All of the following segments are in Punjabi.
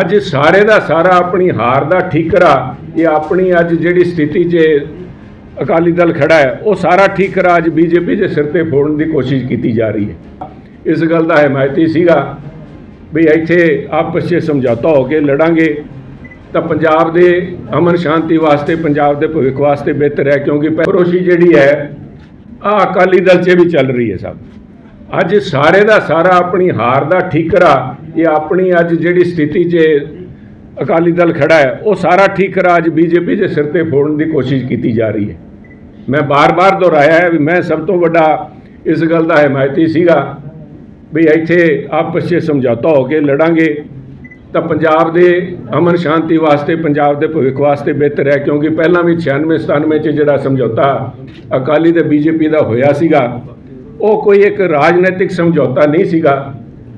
ਅੱਜ ਸਾਰੇ ਦਾ ਸਾਰਾ ਆਪਣੀ ਹਾਰ ਦਾ ਠੀਕਰਾ, ਇਹ ਆਪਣੀ ਅੱਜ ਜਿਹੜੀ ਸਥਿਤੀ 'ਚ ਅਕਾਲੀ ਦਲ ਖੜਾ ਹੈ, ਉਹ ਸਾਰਾ ਠੀਕਰਾ ਅੱਜ ਬੀਜੇਪੀ ਦੇ ਸਿਰ ਤੇ ਫੋੜਨ ਦੀ ਕੋਸ਼ਿਸ਼ ਕੀਤੀ ਜਾ ਰਹੀ ਹੈ। ਇਸ ਗੱਲ ਦਾ ਹਮਾਇਤੀ ਸੀਗਾ ਵੀ ਇੱਥੇ ਆਪਸ 'ਚ ਸਮਝੌਤਾ ਹੋ ਕੇ ਲੜਾਂਗੇ, ਤਾਂ ਪੰਜਾਬ ਦੇ ਅਮਨ ਸ਼ਾਂਤੀ ਵਾਸਤੇ, ਪੰਜਾਬ ਦੇ ਭਵਿੱਖ ਵਾਸਤੇ ਬਿਹਤਰ ਹੈ, ਕਿਉਂਕਿ ਪਰੋਸ਼ੀ ਜਿਹੜੀ ਹੈ ਆ ਅਕਾਲੀ ਦਲ 'ਚ ਵੀ ਚੱਲ ਰਹੀ ਹੈ ਸਭ। ਅੱਜ ਸਾਰੇ ਦਾ ਸਾਰਾ ਆਪਣੀ ਹਾਰ ਦਾ ਠੀਕਰਾ, ਇਹ ਆਪਣੀ ਅੱਜ ਜਿਹੜੀ ਸਥਿਤੀ 'ਚ ਅਕਾਲੀ ਦਲ ਖੜਾ ਹੈ, ਉਹ ਸਾਰਾ ਠੀਕਰਾ ਅੱਜ ਬੀਜੇਪੀ ਦੇ ਸਿਰ ਤੇ ਫੋੜਨ ਦੀ ਕੋਸ਼ਿਸ਼ ਕੀਤੀ ਜਾ ਰਹੀ ਹੈ। ਮੈਂ ਬਾਰ-ਬਾਰ ਦੁਹਰਾਇਆ ਹੈ ਵੀ ਮੈਂ ਸਭ ਤੋਂ ਵੱਡਾ ਇਸ ਗੱਲ ਦਾ ਹਮਾਇਤੀ ਸੀਗਾ ਵੀ ਇੱਥੇ ਆਪਸ 'ਚ ਸਮਝੌਤਾ ਹੋ ਕੇ ਲੜਾਂਗੇ ਤਾਂ ਪੰਜਾਬ ਦੇ ਅਮਨ ਸ਼ਾਂਤੀ ਵਾਸਤੇ, ਪੰਜਾਬ ਦੇ ਭਵਿੱਖ ਵਾਸਤੇ ਬਿਹਤਰ ਹੈ, ਕਿਉਂਕਿ ਪਹਿਲਾਂ ਵੀ 96 97 'ਚ ਜਿਹੜਾ ਸਮਝੌਤਾ ਅਕਾਲੀ ਤੇ ਬੀਜੇਪੀ ਦਾ ਹੋਇਆ ਸੀਗਾ ਉਹ ਕੋਈ ਇੱਕ ਰਾਜਨੀਤਿਕ ਸਮਝੌਤਾ ਨਹੀਂ ਸੀਗਾ।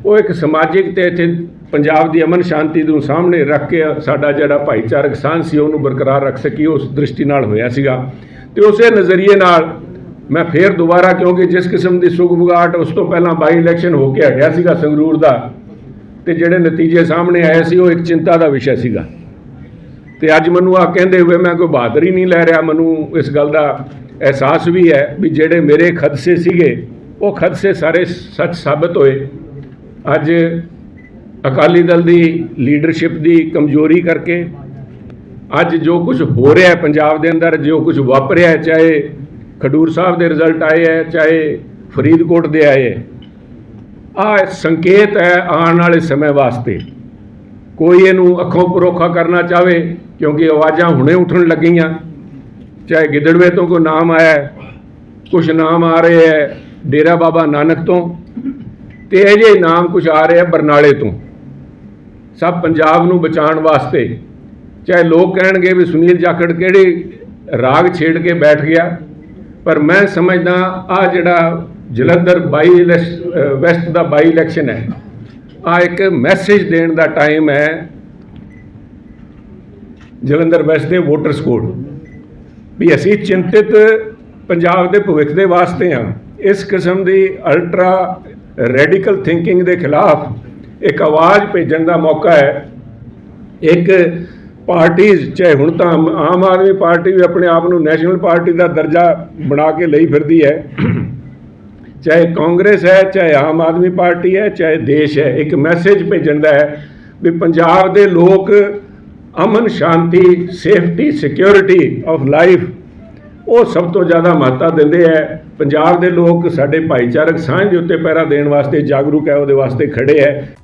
ਉਹ ਇੱਕ ਸਮਾਜਿਕ ਤੇ ਇੱਥੇ ਪੰਜਾਬ ਦੀ ਅਮਨ ਸ਼ਾਂਤੀ ਨੂੰ ਸਾਹਮਣੇ ਰੱਖ ਕੇ ਸਾਡਾ ਜਿਹੜਾ ਭਾਈਚਾਰਕ ਸਾਂਝ ਸੀ, ਉਹਨੂੰ ਬਰਕਰਾਰ ਰੱਖ ਸਕੀ, ਉਸ ਦ੍ਰਿਸ਼ਟੀ ਨਾਲ ਹੋਇਆ ਸੀਗਾ। ਤੇ ਉਸੇ ਨਜ਼ਰੀਏ ਨਾਲ ਮੈਂ ਫੇਰ ਦੁਬਾਰਾ, ਕਿਉਂਕਿ ਜਿਸ ਕਿਸਮ ਦੀ ਸੁਗਬੁਗਾਟ ਉਸ ਤੋਂ ਪਹਿਲਾਂ ਬਾਈ ਇਲੈਕਸ਼ਨ ਹੋ ਕੇ ਹਟਿਆ ਸੀਗਾ ਸੰਗਰੂਰ ਦਾ, ਤੇ ਜਿਹੜੇ ਨਤੀਜੇ ਸਾਹਮਣੇ ਆਏ ਸੀ, ਉਹ ਇੱਕ ਚਿੰਤਾ ਦਾ ਵਿਸ਼ਾ ਸੀਗਾ। ਤੇ ਅੱਜ ਮੈਨੂੰ ਆ ਕਹਿੰਦੇ ਹੋਏ ਮੈਂ ਕੋਈ ਬਹਾਦਰੀ ਨਹੀਂ ਲੈ ਰਿਹਾ, ਮੈਨੂੰ ਇਸ ਗੱਲ ਦਾ ਅਹਿਸਾਸ ਵੀ ਹੈ ਵੀ ਜਿਹੜੇ ਮੇਰੇ ਖਦਸੇ ਸੀਗੇ, ਉਹ ਖਦਸੇ ਸਾਰੇ ਸੱਚ ਸਾਬਤ ਹੋਏ। ਅੱਜ ਅਕਾਲੀ ਦਲ ਦੀ ਲੀਡਰਸ਼ਿਪ ਦੀ ਕਮਜ਼ੋਰੀ ਕਰਕੇ ਅੱਜ ਜੋ ਕੁਝ ਹੋ ਰਿਹਾ ਹੈ ਪੰਜਾਬ ਦੇ ਅੰਦਰ, ਜੋ ਕੁਝ ਵਾਪਰਿਆ ਹੈ, ਚਾਹੇ ਖਡੂਰ ਸਾਹਿਬ ਦੇ ਰਿਜ਼ਲਟ ਆਏ ਹੈ, ਚਾਹੇ ਫਰੀਦਕੋਟ ਦੇ ਆਏ ਹੈ, ਆ ਸੰਕੇਤ ਹੈ ਆਉਣ ਵਾਲੇ ਸਮੇਂ ਵਾਸਤੇ। ਕੋਈ ਇਹਨੂੰ ਅੱਖੋਂ ਪਰੋਖਾ ਕਰਨਾ ਚਾਹਵੇ ਕਿਉਂਕਿ ਆਵਾਜ਼ਾਂ ਹੁਣੇ ਉੱਠਣ ਲੱਗੀਆਂ। ਚਾਹੇ ਗਿੱਦੜਵੇ ਤੋਂ ਕੋਈ ਨਾਮ ਆਇਆ ਹੈ, ਕੁਝ ਨਾਮ ਆ ਰਹੇ ਹੈ ਡੇਰਾ ਬਾਬਾ ਨਾਨਕ ਤੋਂ ਤੇ ਇਹ ਜਿਹੇ ਨਾਮ ਕੁਝ ਆ ਰਹੇ ਹੈ ਬਰਨਾਲੇ ਤੋਂ। ਸਭ ਪੰਜਾਬ ਨੂੰ ਬਚਾਉਣ ਵਾਸਤੇ ਚਾਹੇ ਲੋਕ ਕਹਿਣਗੇ ਵੀ ਸੁਨੀਲ ਜਾਖੜ ਕਿਹੜੇ ਰਾਗ ਛੇੜ ਕੇ ਬੈਠ ਗਿਆ ਪਰ ਮੈਂ ਸਮਝਦਾ ਆ ਜਿਹੜਾ ਜਲੰਧਰ ਬਾਈ ਇਲੈਕਸ਼- ਵੈਸਟ ਦਾ ਬਾਈ ਇਲੈਕਸ਼ਨ ਹੈ ਆ ਇੱਕ ਮੈਸੇਜ ਦੇਣ ਦਾ ਟਾਈਮ ਹੈ ਜਲੰਧਰ ਵੈਸਟ ਦੇ ਵੋਟਰਸ ਕੋਲ। ਵੀ ਅਸੀਂ ਚਿੰਤਿਤ ਪੰਜਾਬ ਦੇ ਭਵਿੱਖ ਦੇ ਵਾਸਤੇ ਹਾਂ। ਇਸ ਕਿਸਮ ਦੀ ਅਲਟਰਾ ਰੈਡੀਕਲ ਥਿੰਕਿੰਗ ਦੇ ਖਿਲਾਫ ਇੱਕ ਆਵਾਜ਼ ਭੇਜਣ ਦਾ ਮੌਕਾ ਹੈ। ਇੱਕ ਪਾਰਟੀਆਂ ਚਾਹੇ ਹੁਣ ਤਾਂ ਆਮ ਆਦਮੀ ਪਾਰਟੀ ਵੀ ਆਪਣੇ ਆਪ ਨੂੰ ਨੈਸ਼ਨਲ ਪਾਰਟੀ ਦਾ ਦਰਜਾ ਬਣਾ ਕੇ ਲਈ ਫਿਰਦੀ ਹੈ। ਚਾਹੇ ਕਾਂਗਰਸ ਹੈ, ਚਾਹੇ ਆਮ ਆਦਮੀ ਪਾਰਟੀ ਹੈ, ਚਾਹੇ ਦੇਸ਼ ਹੈ, ਇੱਕ ਮੈਸੇਜ ਭੇਜਣ ਦਾ ਹੈ ਵੀ ਪੰਜਾਬ ਦੇ ਲੋਕ ਅਮਨ ਸ਼ਾਂਤੀ ਸੇਫਟੀ ਸਿਕਿਉਰਿਟੀ ਆਫ ਲਾਈਫ ਉਹ ਸਭ ਤੋਂ ਜ਼ਿਆਦਾ ਮਹੱਤਤਾ ਦਿੰਦੇ ਹੈ ਪੰਜਾਬ ਦੇ ਲੋਕ ਸਾਡੇ ਭਾਈਚਾਰਕ ਸਾਂਝ ਦੇ ਉੱਤੇ ਪਹਿਰਾ ਦੇਣ ਵਾਸਤੇ ਜਾਗਰੂਕ ਹੈ ਉਹਦੇ ਵਾਸਤੇ ਖੜੇ ਹੈ